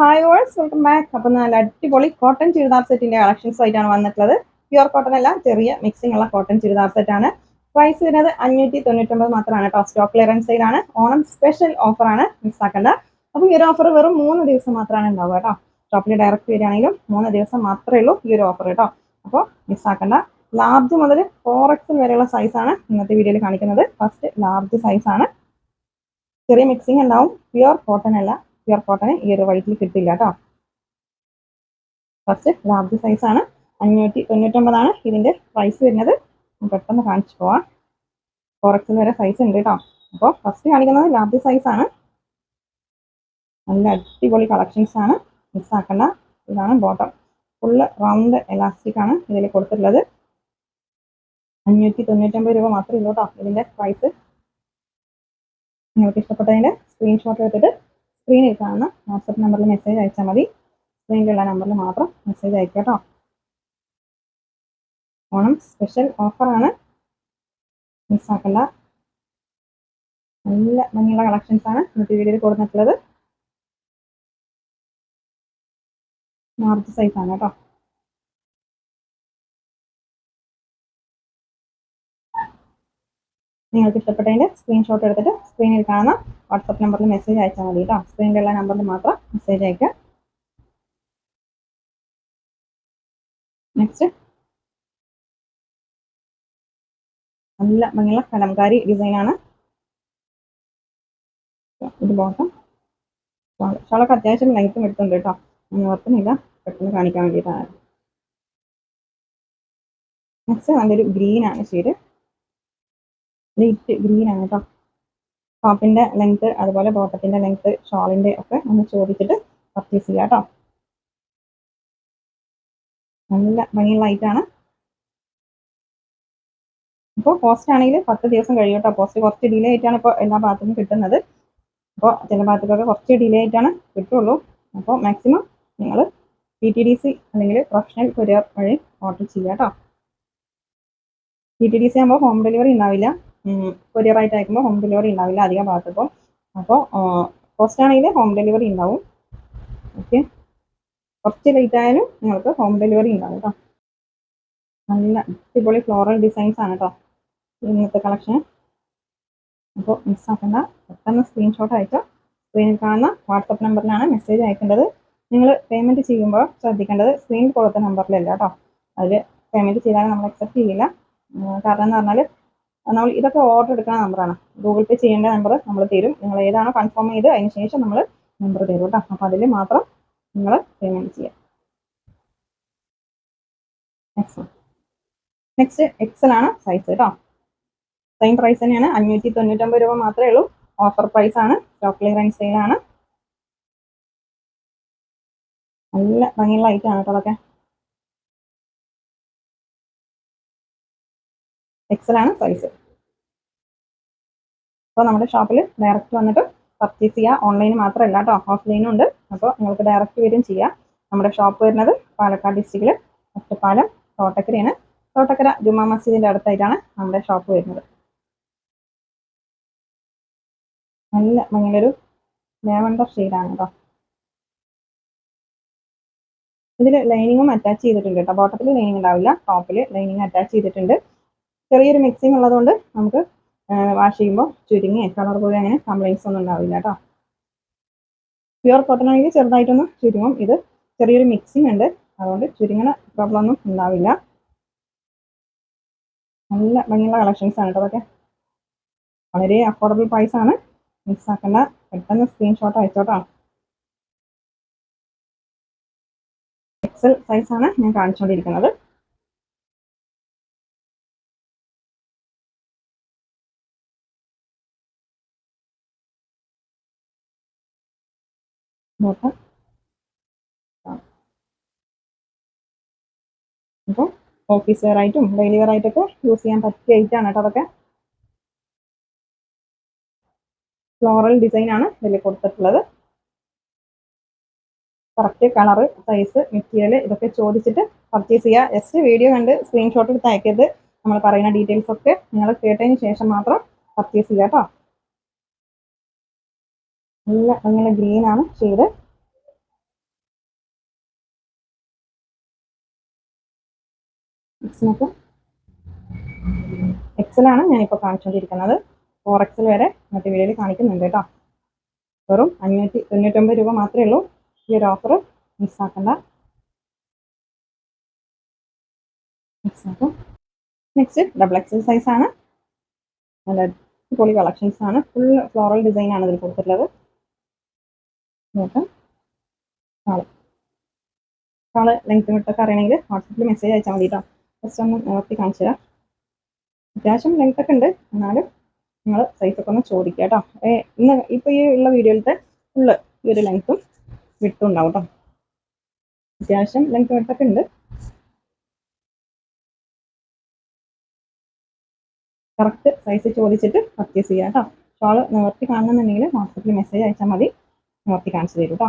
Hi ഓൾസ് welcome back അപ്പം നല്ല അടിപൊളി കോട്ടൺ ചുരിദാർ സെറ്റിന്റെ കളക്ഷൻസ് ആയിട്ടാണ് വന്നിട്ടുള്ളത്. പ്യുവർ കോട്ടൺ അല്ല ചെറിയ മിക്സിംഗ് ഉള്ള കോട്ടൺ ചുരിദാർ സെറ്റാണ് പ്രൈസ് വരുന്നത് അഞ്ഞൂറ്റി തൊണ്ണൂറ്റൊമ്പത് മാത്രമാണ് കേട്ടോ സ്റ്റോക്ക് ക്ലിയറൻസ് സെയിലാണ് ഓണം സ്പെഷ്യൽ ഓഫറാണ് മിസ് ആക്കേണ്ട അപ്പോൾ ഈ ഒരു ഓഫർ വെറും മൂന്ന് ദിവസം മാത്രമാണ് ഉണ്ടാവുക കേട്ടോ. ഷോപ്പിൽ ഡയറക്റ്റ് വരികയാണെങ്കിലും മൂന്ന് ദിവസം മാത്രമേ ഉള്ളൂ ഈ ഒരു ഓഫർ കേട്ടോ. അപ്പോൾ മിസ്സാക്കണ്ട. ലാർജ് മുതൽ ഫോർ എക്സൽ വരെയുള്ള സൈസാണ് ഇന്നത്തെ വീഡിയോയിൽ കാണിക്കുന്നത്. ഫസ്റ്റ് ലാർജ് സൈസാണ് ചെറിയ മിക്സിംഗ് ഉണ്ടാവും. പ്യുവർ കോട്ടൺ അല്ല. പ്യുവർ കോട്ടന് ഈ ഒരു വൈറ്റിൽ കിട്ടില്ല കേട്ടോ. ഫസ്റ്റ് ലാർജ് ആണ്. അഞ്ഞൂറ്റി തൊണ്ണൂറ്റൊമ്പതാണ് ഇതിന്റെ പ്രൈസ് വരുന്നത്. പെട്ടെന്ന് കാണിച്ചു പോവാം. ഫോർ എക്സിൽ വരെ സൈസ് ഉണ്ട് കേട്ടോ. അപ്പോൾ ഫസ്റ്റ് കാണിക്കുന്നത് ലാർജ് ആണ്. നല്ല അടിപൊളി കളക്ഷൻസ് ആണ്. മിസ്സാക്കണ്ട ഇതാണ് ബോട്ടം ഫുള്ള് റൗണ്ട് എലാസ്റ്റിക് ആണ് ഇതിൽ കൊടുത്തിട്ടുള്ളത്. അഞ്ഞൂറ്റി തൊണ്ണൂറ്റൊമ്പത് രൂപ മാത്രമേ ഉള്ളൂ കേട്ടോ ഇതിന്റെ പ്രൈസ് നിങ്ങൾക്ക് ഇഷ്ടപ്പെട്ടതിന്റെ സ്ക്രീൻഷോട്ട് എടുത്തിട്ട് സ്ക്രീനിൽ കാണുന്ന വാട്സപ്പ് നമ്പറിൽ മെസ്സേജ് അയച്ചാൽ മതി. സ്ക്രീനിലുള്ള നമ്പറിൽ മാത്രം മെസ്സേജ് കേട്ടോ ഓണം സ്പെഷ്യൽ ഓഫറാണ്. മിസ്സാക്കണ്ട നല്ല ഭംഗിയുള്ള ആണ് ഇന്നത്തെ വീഡിയോയിൽ കൊടുത്തിട്ടുള്ളത്. ലാർജ് സൈസ് ആണ് കേട്ടോ നിങ്ങൾക്ക് ഇഷ്ടപ്പെട്ടതിന്റെ സ്ക്രീൻഷോട്ട് എടുത്തിട്ട് സ്ക്രീനിൽ കാണുന്ന വാട്സപ്പ് നമ്പറിൽ മെസ്സേജ് അയച്ചാൽ മതി കേട്ടോ സ്ക്രീനിലുള്ള നമ്പറിൽ മാത്രം മെസ്സേജ് അയക്കുക. നെക്സ്റ്റ് നല്ല ഭംഗിയുള്ള കലംകാരി ഡിസൈനാണ് ഇത് ബോട്ടം ഷോളൊക്കെ അത്യാവശ്യം ലൈറ്റും എടുത്തുണ്ട് കേട്ടോ ഓർക്കുന്നില്ല പെട്ടെന്ന് കാണിക്കാൻ വേണ്ടിയിട്ടാണ്. നെക്സ്റ്റ് നല്ലൊരു ഗ്രീനാണ് ഷെയ്ഡ്. ലൈറ്റ് ഗ്രീൻ ആണ് കേട്ടോ ടോപ്പിന്റെ ലെങ്ത് അതുപോലെ ബോട്ടത്തിന്റെ ലെങ്ത് ഷോളിന്റെ ഒക്കെ ഒന്ന് ചോദിച്ചിട്ട് പർച്ചേസ് ചെയ്യാം കേട്ടോ നല്ല ഭംഗി ലൈറ്റ് ആണ്. ഇപ്പോൾ പോസ്റ്റ് ആണെങ്കിൽ പത്ത് ദിവസം കഴിയും കേട്ടോ പോസ്റ്റ് കുറച്ച് ഡിലേ ആയിട്ടാണ് ഇപ്പോൾ എല്ലാ ഭാഗത്തും കിട്ടുന്നത്. അപ്പോൾ ചില ഭാഗത്തൊക്കെ കുറച്ച് ഡിലേ ആയിട്ടാണ് കിട്ടുള്ളൂ. അപ്പോൾ മാക്സിമം നിങ്ങൾ പി ടി ഡി സി അല്ലെങ്കിൽ പ്രൊഫഷണൽ കൊറിയർ വഴി ഓർഡർ ചെയ്യാം കേട്ടോ പി ടി ഡി സി ആകുമ്പോൾ ഹോം ഡെലിവറി ഉണ്ടാവില്ല. കൊറിയർ ആയിട്ട് അയക്കുമ്പോൾ ഹോം ഡെലിവറി ഉണ്ടാവില്ല അധികം ഭാഗത്തിപ്പോൾ അപ്പോൾ പോസ്റ്റ് ആണെങ്കിൽ ഹോം ഡെലിവറി ഉണ്ടാവും. ഓക്കെ കുറച്ച് ലേറ്റ് ആയാലും നിങ്ങൾക്ക് ഹോം ഡെലിവറി ഉണ്ടാവും കേട്ടോ നല്ല അടിപൊളി ഫ്ലോറൽ ഡിസൈൻസ് ആണ് കേട്ടോ ഇന്നത്തെ കളക്ഷൻ അപ്പോൾ മിസ് ആക്കേണ്ട. പെട്ടെന്ന് സ്ക്രീൻഷോട്ട് അയച്ചോ. സ്ക്രീനിൽ കാണുന്ന വാട്സപ്പ് നമ്പറിലാണ് മെസ്സേജ് അയക്കേണ്ടത്. നിങ്ങൾ പേയ്മെന്റ് ചെയ്യുമ്പോൾ ശ്രദ്ധിക്കേണ്ടത് സ്ക്രീനിൽ കൊടുത്ത നമ്പറിലല്ല കേട്ടോ അതിൽ പേയ്മെന്റ് ചെയ്താൽ നമ്മൾ അക്സെപ്റ്റ് ചെയ്യില്ല. കാരണം എന്ന് പറഞ്ഞാൽ നമ്മൾ ഇതൊക്കെ ഓർഡർ എടുക്കുന്ന നമ്പറാണ് ഗൂഗിൾ പേ ചെയ്യേണ്ട നമ്പർ നമ്മൾ തരും. നിങ്ങൾ ഏതാണോ കൺഫേം ചെയ്ത് അതിന് ശേഷം നമ്മൾ നമ്പർ തരും കേട്ടോ. അപ്പോൾ അതിൽ മാത്രം നിങ്ങൾ പേയ്മെന്റ് ചെയ്യാം നെക്സ്റ്റ് നെക്സ്റ്റ് എക്സൽ ആണ് സൈസ് കേട്ടോ. സെയിം പ്രൈസ് തന്നെയാണ്. അഞ്ഞൂറ്റി തൊണ്ണൂറ്റൊമ്പത് രൂപ മാത്രമേ ഉള്ളൂ. ഓഫർ പ്രൈസ് ആണ്. സ്റ്റോക്ക് ക്ലിയറൻസ് സെയിലാണ് നല്ല ഭംഗിയുള്ള ഐറ്റം ആണ് കേട്ടോ അതൊക്കെ. എക്സൽ ആണ് സൈസ് അപ്പോൾ നമ്മുടെ ഷോപ്പിൽ ഡയറക്റ്റ് വന്നിട്ട് പർച്ചേസ് ചെയ്യുക ഓൺലൈൻ മാത്രമല്ല കേട്ടോ ഓഫ്ലൈനും ഉണ്ട്. അപ്പോൾ നിങ്ങൾക്ക് ഡയറക്റ്റ് വരും ചെയ്യാം. നമ്മുടെ ഷോപ്പ് വരുന്നത് പാലക്കാട് ഡിസ്ട്രിക്റ്റിൽ ഒറ്റപ്പാലം തോട്ടക്കരയാണ്. തോട്ടക്കര ജുമാ മസ്ജിദിന്റെ അടുത്തായിട്ടാണ് നമ്മുടെ ഷോപ്പ് വരുന്നത്. നല്ല ഭംഗിയൊരു ലാവണ്ടർ ഷെയ്ഡാണ് കേട്ടോ ഇതിൽ ലൈനിങ്ങും അറ്റാച്ച് ചെയ്തിട്ടുണ്ട് കേട്ടോ ബോട്ടത്തിൽ ലൈനിങ് ഉണ്ടാവില്ല ടോപ്പിൽ ലൈനിങ് അറ്റാച്ച് ചെയ്തിട്ടുണ്ട്. ചെറിയൊരു മിക്സിങ് ഉള്ളതുകൊണ്ട് നമുക്ക് വാഷ് ചെയ്യുമ്പോൾ ചുരുങ്ങി കളർ പോയി അങ്ങനെ കംപ്ലൈൻസ് ഒന്നും ഉണ്ടാവില്ല കേട്ടോ പ്യുവർ കോട്ടൺ ആണെങ്കിൽ ചെറുതായിട്ടൊന്ന് ചുരുങ്ങും. ഇത് ചെറിയൊരു മിക്സിങ് ഉണ്ട്. അതുകൊണ്ട് ചുരുങ്ങണ പ്രോബ്ലം ഒന്നും ഉണ്ടാവില്ല. നല്ല ഭംഗിയുള്ള കളക്ഷൻസ് ആണ് കേട്ടോ അതൊക്കെ. വളരെ അഫോർഡബിൾ പ്രൈസ് ആണ്. മിസ്സാക്കേണ്ട പെട്ടെന്ന് സ്ക്രീൻഷോട്ട് അയച്ചോട്ടോ എക്സൽ സൈസ് ആണ് ഞാൻ കാണിച്ചുകൊണ്ടിരിക്കുന്നത് ബോട്ടം അപ്പോൾ ഓഫീസ് വെയർ ആയിട്ടും ഡെയിലി വെയർ ആയിട്ടൊക്കെ യൂസ് ചെയ്യാൻ പറ്റിയ ഐറ്റാണ് കേട്ടോ അതൊക്കെ. ഫ്ലോറൽ ഡിസൈൻ ആണ് ഇതിൽ കൊടുത്തിട്ടുള്ളത്. കറക്റ്റ് കളറ് സൈസ് മെറ്റീരിയൽ ഇതൊക്കെ ചോദിച്ചിട്ട് പർച്ചേസ് ചെയ്യുക ജസ്റ്റ് വീഡിയോ കണ്ട് സ്ക്രീൻഷോട്ട് എടുത്ത് അയക്കരുത്. നമ്മൾ പറയുന്ന ഡീറ്റെയിൽസ് ഒക്കെ നിങ്ങൾ കേട്ടതിന് ശേഷം മാത്രം പർച്ചേസ് ചെയ്യുക കേട്ടോ. നല്ല അങ്ങനെ ഗ്രീൻ ആണ് ഷെയ്ഡ് എക്സിനൊക്കെ എക്സലാണ് ഇപ്പൊ കാണിച്ചുകൊണ്ടിരിക്കുന്നത് ഫോർ എക്സൽ വരെ മറ്റേ വീഡിയോയിൽ കാണിക്കുന്നുണ്ട് കേട്ടോ. വെറും അഞ്ഞൂറ്റി തൊണ്ണൂറ്റൊമ്പത് രൂപ മാത്രമേ ഉള്ളൂ. ഈ ഒരു ഓഫർ മിസ്സാക്കണ്ട മിസ്സാക്കും നെക്സ്റ്റ് ഡബിൾ എക്സൽ സൈസ് ആണ്. നല്ല പൊളി കളക്ഷൻസ് ആണ്. ഫുൾ ഫ്ലോറൽ ഡിസൈൻ ആണ് ഇതിൽ കൊടുത്തിട്ടുള്ളത്. നോക്കാം. ആൾ ആൾ ലെങ്ത് വിട്ടൊക്കെ അറിയണമെങ്കിൽ വാട്സപ്പിൽ മെസ്സേജ് അയച്ചാൽ മതി കേട്ടോ ജസ്റ്റ് ഒന്ന് നിവർത്തി കാണിച്ചു തരാം. അത്യാവശ്യം ലെങ്ത് ഒക്കെ ഉണ്ട്. എന്നാലും നിങ്ങൾ സൈസ് ഒക്കെ ഒന്ന് ചോദിക്കുക കേട്ടോ. ഇന്ന് ഇപ്പോൾ ഈ ഉള്ള വീഡിയോയിലത്തെ ഫുള്ള് ഈ ഒരു ലെങ്ത്തും വിട്ടും ഉണ്ടാവും കേട്ടോ അത്യാവശ്യം ലെങ്ത് വിട്ടൊക്കെ ഉണ്ട്. കറക്റ്റ് സൈസ് ചോദിച്ചിട്ട് പർച്ചേസ് ചെയ്യാം കേട്ടോ ഷോൾ നിവർത്തി കാണണമെന്നുണ്ടെങ്കിൽ വാട്സപ്പിൽ മെസ്സേജ് അയച്ചാൽ മതി. നിവർത്തി കാണിച്ചു കേട്ടോ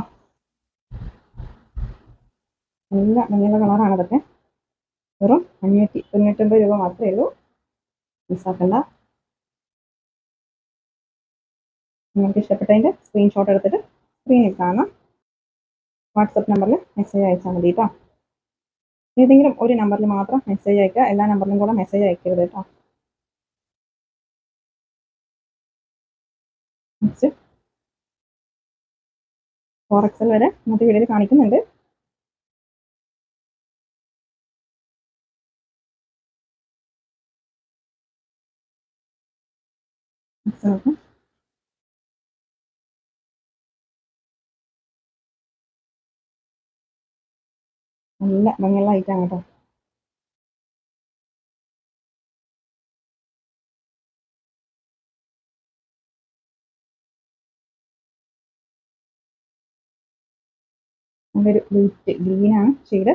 നല്ല മഞ്ഞ കളറാണ് അതൊക്കെ. വെറും അഞ്ഞൂറ്റി തൊണ്ണൂറ്റൊമ്പത് രൂപ മാത്രമേ ഉള്ളൂ. മിസ്സാക്കണ്ട നിങ്ങൾക്ക് ഇഷ്ടപ്പെട്ടതിന്റെ സ്ക്രീൻഷോട്ട് എടുത്തിട്ട് സ്ക്രീനിൽ കാണാം. വാട്സപ്പ് നമ്പറിൽ മെസ്സേജ് അയച്ചാൽ മതി കേട്ടോ ഏതെങ്കിലും ഒരു നമ്പറിൽ മാത്രം മെസ്സേജ് അയക്കുക. എല്ലാ നമ്പറിലും കൂടെ മെസ്സേജ് അയക്കരുത് കേട്ടോ നെക്സ്റ്റ് ഫോർ എക്സൽ വരെ ഇന്നത്തെ വീഡിയോയിൽ കാണിക്കുന്നുണ്ട്. നല്ല ഭംഗിയുള്ള ഐറ്റാണ് കേട്ടോ. നല്ലൊരു ലൈറ്റ് ഗ്രീനാണ് ഷെയ്ഡ്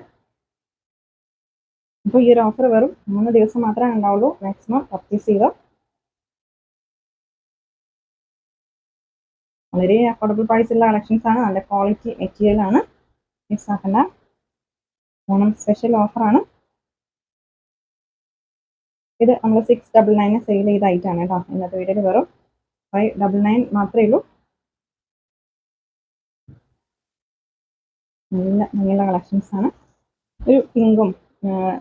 അപ്പോൾ ഈ ഒരു ഓഫർ വെറും മൂന്ന് ദിവസം മാത്രമേ ഉണ്ടാവുള്ളൂ. മാക്സിമം പർച്ചേസ് ചെയ്തോ. വളരെ അഫോർഡബിൾ പ്രൈസുള്ള കളക്ഷൻസ് ആണ്. നല്ല ക്വാളിറ്റി മെറ്റീരിയൽ ആണ്. മിസ്സാക്കണ്ട ഓണം സ്പെഷ്യൽ ഓഫറാണ് ഇത് നമ്മൾ സിക്സ് ഡബിൾ നയൻ സെയിൽ ചെയ്ത ഐറ്റാണ് കേട്ടോ. ഇന്നത്തെ വീഡിയോയിൽ വെറും ഫൈവ് ഡബിൾ നയൻ മാത്രമേ ഉള്ളൂ. നല്ല നല്ല കളക്ഷൻസ് ആണ്. ഒരു പിങ്കും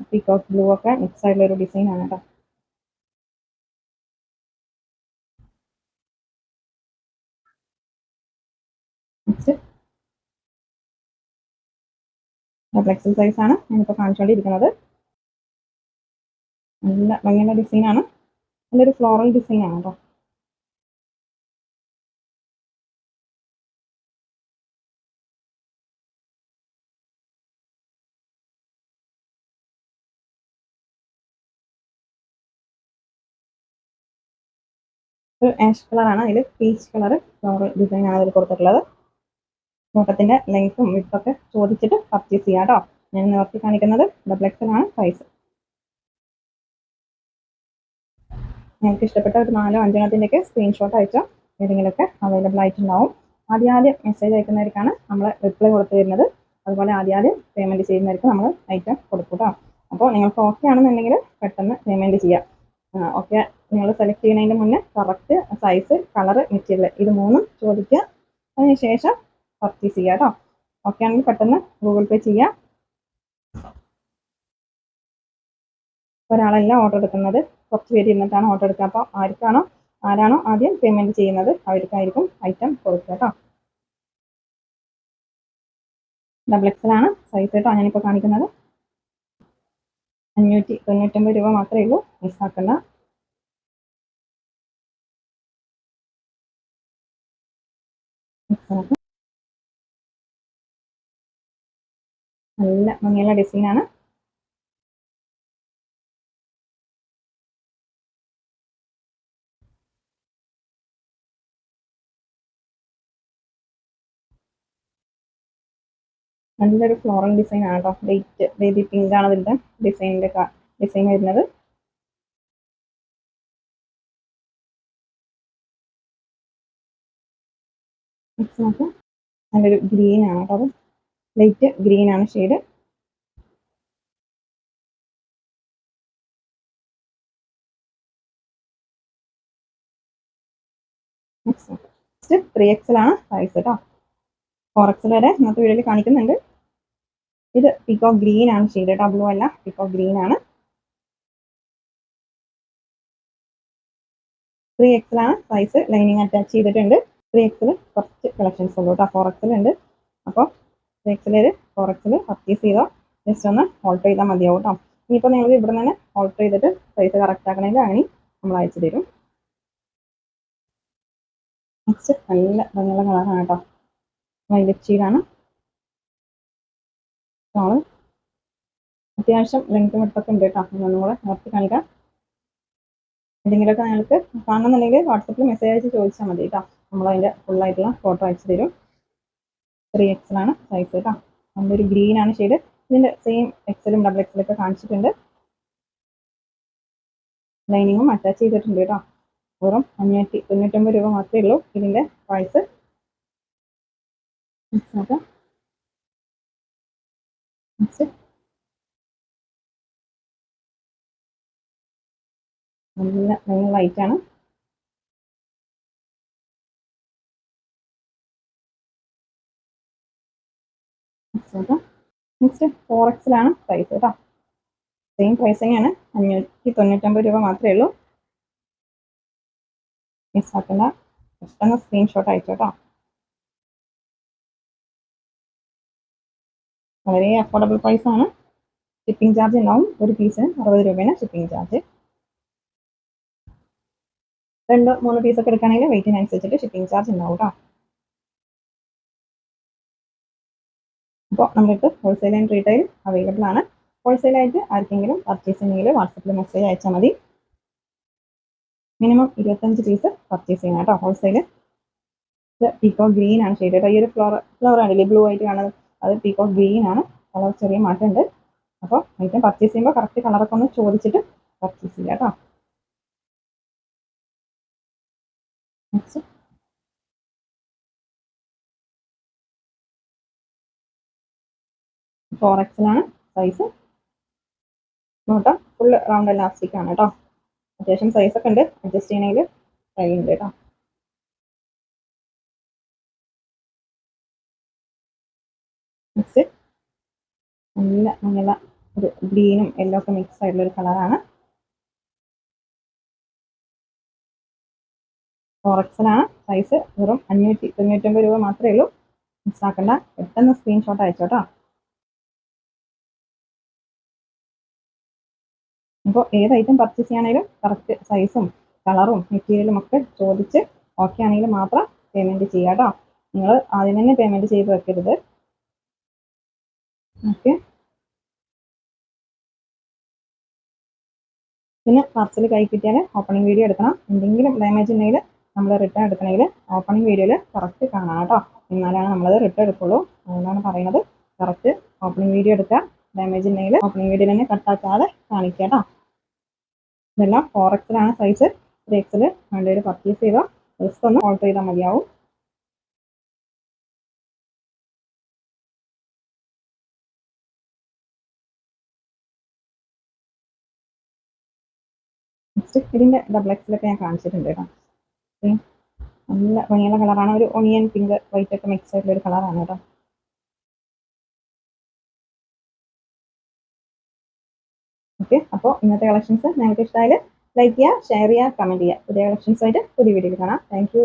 പീക്കോക്ക് ബ്ലൂ ഒക്കെ മിക്സ് ആയിട്ടുള്ള ഒരു ഡിസൈൻ ആണ് കേട്ടോ ഡബിൾ സൈസ് ആണ്. ഞാനിപ്പോൾ കാണിച്ചുകൊണ്ടിരിക്കുന്നത് നല്ല ഭംഗിയുള്ള ഡിസൈൻ ആണ്. നല്ലൊരു ഫ്ലോറൽ ഡിസൈൻ ആണ് കേട്ടോ ഒരു ആഷ് കളറാണ് അതിൽ പീച്ച് കളർ ഡിസൈൻ ആണ് അതിൽ കൊടുത്തിട്ടുള്ളത്. നോട്ടത്തിന്റെ ലെങ്ത്തും വിട്ടൊക്കെ ചോദിച്ചിട്ട് പർച്ചേസ് ചെയ്യാം കേട്ടോ ഞാൻ നിവർത്തി കാണിക്കുന്നത് ഡബിൾ എക്സൽ ആണ് സൈസ് നിങ്ങൾക്ക് ഇഷ്ടപ്പെട്ട ഒരു നാലോ അഞ്ചെണ്ണത്തിന്റെയൊക്കെ സ്ക്രീൻഷോട്ട് അയച്ചോ ഏതെങ്കിലുമൊക്കെ അവൈലബിൾ ആയിട്ടുണ്ടാവും. ആദ്യം ആദ്യം മെസ്സേജ് അയക്കുന്നവർക്കാണ് നമ്മൾ റിപ്ലൈ കൊടുത്തു തരുന്നത്. അതുപോലെ ആദ്യം ആദ്യം പേയ്മെന്റ് ചെയ്യുന്നവർക്ക് നമ്മൾ ഐറ്റം കൊടുക്കും കേട്ടോ അപ്പോൾ നിങ്ങൾക്ക് ഓക്കെ ആണെന്നുണ്ടെങ്കിൽ പെട്ടെന്ന് പേയ്മെന്റ് ചെയ്യാം. ഓക്കെ നിങ്ങൾ സെലക്ട് ചെയ്യുന്നതിന് മുന്നേ കറക്റ്റ് സൈസ് കളറ് മെറ്റീരിയൽ ഇത് മൂന്നും ചോദിക്കുക. അതിനുശേഷം പർച്ചേസ് ചെയ്യുക കേട്ടോ ഓക്കെ ആണെങ്കിൽ പെട്ടെന്ന് ഗൂഗിൾ പേ ചെയ്യാം. ഒരാളല്ല ഓർഡർ എടുക്കുന്നത്. കുറച്ച് പേര് ഇരുന്നിട്ടാണ് ഓർഡർ എടുക്കുക. അപ്പോൾ ആർക്കാണോ ആരാണോ ആദ്യം പേയ്മെന്റ് ചെയ്യുന്നത് അവർക്കായിരിക്കും ഐറ്റം കൊടുക്കുക കേട്ടോ ഡബിൾ എക്സലാണ് സൈസ് കേട്ടോ ഞാനിപ്പോൾ കാണിക്കുന്നത്. അഞ്ഞൂറ്റി തൊണ്ണൂറ്റൊമ്പത് രൂപ മാത്രമേ ഉള്ളൂ മിസ്സാക്കണ്ട എക്സലൊക്കെ നല്ല ഭംഗിയുള്ള ഡിസൈനാണ് നല്ലൊരു ഫ്ലോറൽ ഡിസൈൻ ആണ് കേട്ടോ ലൈറ്റ് ബേബി പിങ്ക് ആണ് ഇതിന്റെ ഡിസൈനിന്റെ ഡിസൈൻ വരുന്നത്. മിക്സ് നോക്കാം നല്ലൊരു ഗ്രീൻ ആണ് കേട്ടോ അത്. ലൈറ്റ് ഗ്രീൻ ആണ് ഷെയ്ഡ് ത്രീ എക്സൽ ആണ് സൈസ് കേട്ടോ ഫോർ എക്സൽ വരെ ഇന്നത്തെ വീഡിയോയിൽ കാണിക്കുന്നുണ്ട്. ഇത് പിക്കോ ഗ്രീൻ ആണ് ഷെയ്ഡ് കേട്ടോ ബ്ലൂ അല്ല പിക്കോ ഗ്രീൻ ആണ്. ത്രീ എക്സൽ ആണ് സൈസ് ലൈനിങ് അറ്റാച്ച് ചെയ്തിട്ടുണ്ട്. ത്രീ എക്സിൽ കുറച്ച് കളക്ഷൻസ് ഉള്ളൂ കേട്ടോ ഫോർ എക്സിൽ ഉണ്ട്. അപ്പോൾ ത്രീ എക്സിൽ ഫോർ എക്സിൽ പർച്ചേസ് ചെയ്തോ ജസ്റ്റ് ഒന്ന് ഓൾട്ടർ ചെയ്താൽ മതിയാവും കേട്ടോ ഇനിയിപ്പോൾ നിങ്ങൾ ഇവിടെ നിന്ന് ഓൾട്ടർ ചെയ്തിട്ട് സൈസ് കറക്റ്റ് ആക്കണമെങ്കിൽ അങ്ങനെ നമ്മൾ അയച്ചു തരും. നെക്സ്റ്റ് നല്ല ഭംഗിയുള്ള കളറാണ് കേട്ടോ വൈലറ്റ് ഷീഡാണ് അത്യാവശ്യം ലെങ്ത് വിട്ടൊക്കെ ഉണ്ട് കേട്ടോ ഒന്നും കൂടെ നിർത്തി കാണിക്കാം. എന്തെങ്കിലുമൊക്കെ നിങ്ങൾക്ക് കാണണമെന്നുണ്ടെങ്കിൽ വാട്സപ്പിൽ മെസ്സേജ് അയച്ച് ചോദിച്ചാൽ മതി കേട്ടോ നമ്മളതിന്റെ ഫുള്ളായിട്ടുള്ള ഫോട്ടോ അയച്ചു തരും. ത്രീ എക്സലാണ് സൈസ് കേട്ടോ ഒരു ഗ്രീൻ ആണ് ഷെയ്ഡ് ഇതിന്റെ സെയിം എക്സലും ഡബിൾ എക്സലും ഒക്കെ കാണിച്ചിട്ടുണ്ട്. ലൈനിങ്ങും അറ്റാച്ച് ചെയ്തിട്ടുണ്ട് കേട്ടോ. വെറും അഞ്ഞൂറ്റി തൊണ്ണൂറ്റൊമ്പത് രൂപ മാത്രമേ ഉള്ളൂ ഇതിന്റെ പ്രൈസ് നല്ല നല്ല ലൈറ്റ് ആണ് നെക്സ്റ്റ് ഫോർ എക്സിലാണ് പ്രൈസ് കേട്ടോ. സെയിം പ്രൈസ് തന്നെയാണ് അഞ്ഞൂറ്റി തൊണ്ണൂറ്റൊമ്പത് രൂപ മാത്രമേ ഉള്ളൂ. മിസ്സാക്കണ്ട പെട്ടെന്ന് സ്ക്രീൻഷോട്ട് അയച്ചോട്ടോ കേട്ടോ വളരെ അഫോർഡബിൾ പ്രൈസ് ആണ്. ഷിപ്പിംഗ് ചാർജ് ഉണ്ടാവും. ഒരു പീസിന് അറുപത് രൂപയാണ് ഷിപ്പിംഗ് ചാർജ് രണ്ടോ മൂന്ന് പീസൊക്കെ എടുക്കുകയാണെങ്കിൽ വെയിറ്റിനനുസരിച്ചിട്ട് ഷിപ്പിംഗ് ചാർജ് ഉണ്ടാവും കേട്ടോ അപ്പോൾ നമുക്ക് ഹോൾസെയിൽ ആൻഡ് റീറ്റെയിൽ അവൈലബിൾ ആണ്. ഹോൾസെയിൽ ആയിട്ട് ആർക്കെങ്കിലും പർച്ചേസ് ചെയ്യണമെങ്കിൽ വാട്സപ്പിൽ മെസ്സേജ് അയച്ചാൽ മതി. മിനിമം ഇരുപത്തഞ്ച് പീസ് പർച്ചേസ് ചെയ്യണം കേട്ടോ ഹോൾസെയിൽ ഇത് പീക്കോ ഗ്രീൻ ആണ് ഷെയ്ഡ് കേട്ടോ ഈ ഒരു ഫ്ലോർ ഫ്ലവർ ആണല്ലേ ബ്ലൂ ആയിട്ട് കാണുന്നത് അത് പീക്കോ ഗ്രീൻ ആണ്. കളർ ചെറിയ മാറ്റമുണ്ട് അപ്പോൾ ഐറ്റം പർച്ചേസ് ചെയ്യുമ്പോൾ കറക്റ്റ് കളറൊക്കെ ഒന്ന് ചോദിച്ചിട്ട് പർച്ചേസ് ചെയ്യാം കേട്ടോ നെക്സ്റ്റ് ഫോർ എക്സിലാണ് സൈസ് നോട്ടോ ഫുൾ റൗണ്ട് ഇലാസ്റ്റിക് ആണ് കേട്ടോ അത്യാവശ്യം സൈസ് ഒക്കെ ഉണ്ട്. അഡ്ജസ്റ്റ് ചെയ്യണമെങ്കിൽ ഉണ്ട് കേട്ടോ നല്ല നല്ല ഒരു ഗ്രീനും യെല്ലോ ഒക്കെ മിക്സ് ആയിട്ടുള്ള ഒരു കളറാണ് ഫോറക്സിലാണ് സൈസ് വെറും അഞ്ഞൂറ്റി തൊണ്ണൂറ്റൊമ്പത് രൂപ മാത്രമേ ഉള്ളൂ. മിക്സ് ആക്കണ്ട. പെട്ടെന്ന് സ്ക്രീൻഷോട്ട് അയച്ചോട്ടോ അപ്പോൾ ഏത് ഐറ്റം പർച്ചേസ് ചെയ്യാനായാലും കറക്റ്റ് സൈസും കളറും മെറ്റീരിയലും ഒക്കെ ചോദിച്ച് ഓക്കെ ആണെങ്കിൽ മാത്രം പേയ്മെന്റ് ചെയ്യുക കേട്ടോ നിങ്ങൾ ആദ്യം തന്നെ പേയ്മെന്റ് ചെയ്ത് വെക്കരുത്. ഓക്കെ പിന്നെ പാർസൽ കൈ കിട്ടിയാൽ ഓപ്പണിംഗ് വീഡിയോ എടുക്കണം. എന്തെങ്കിലും ഡാമേജ് ഉണ്ടെങ്കിൽ നമ്മൾ റിട്ടേൺ എടുക്കണമെങ്കിൽ ഓപ്പണിംഗ് വീഡിയോയിൽ കറക്റ്റ് കാണാം കേട്ടോ എന്നാലാണ് നമ്മളത് റിട്ടേൺ എടുക്കുള്ളൂ. അതുകൊണ്ടാണ് പറയുന്നത് കറക്റ്റ് ഓപ്പണിംഗ് വീഡിയോ എടുക്കുക. ഡാമേജ് ഉണ്ടെങ്കിൽ ഓപ്പണിംഗ് വീഡിയോ തന്നെ കട്ടാക്കാതെ കാണിക്കുക കേട്ടോ ഇതെല്ലാം ഫോർ എക്സിലാണ് സൈസ് ത്രീ എക്സിൽ വേണ്ടവർ പർച്ചേസ് ചെയ്ത ജസ്റ്റ് ഒന്ന് ഓർഡർ ചെയ്താൽ മതിയാവും. ഇതിന്റെ ഡബിൾ എക്സിലൊക്കെ ഞാൻ കാണിച്ചിട്ടുണ്ട് കേട്ടോ. നല്ല ഭംഗിയുള്ള കളറാണ് ഒരു ഒണിയൻ പിങ്ക് വൈറ്റ് ഒക്കെ മിക്സ് ആയിട്ടുള്ള ഒരു കളറാണ് കേട്ടോ. ഓക്കെ. അപ്പോൾ ഇന്നത്തെ കളക്ഷൻസ് നിങ്ങൾക്ക് ഇഷ്ടമായാൽ ലൈക്ക് ചെയ്യുക ഷെയർ ചെയ്യുക കമന്റ് ചെയ്യുക. പുതിയ കളക്ഷൻസ് ആയിട്ട് പുതിയ വീഡിയോയിൽ കാണാം. താങ്ക്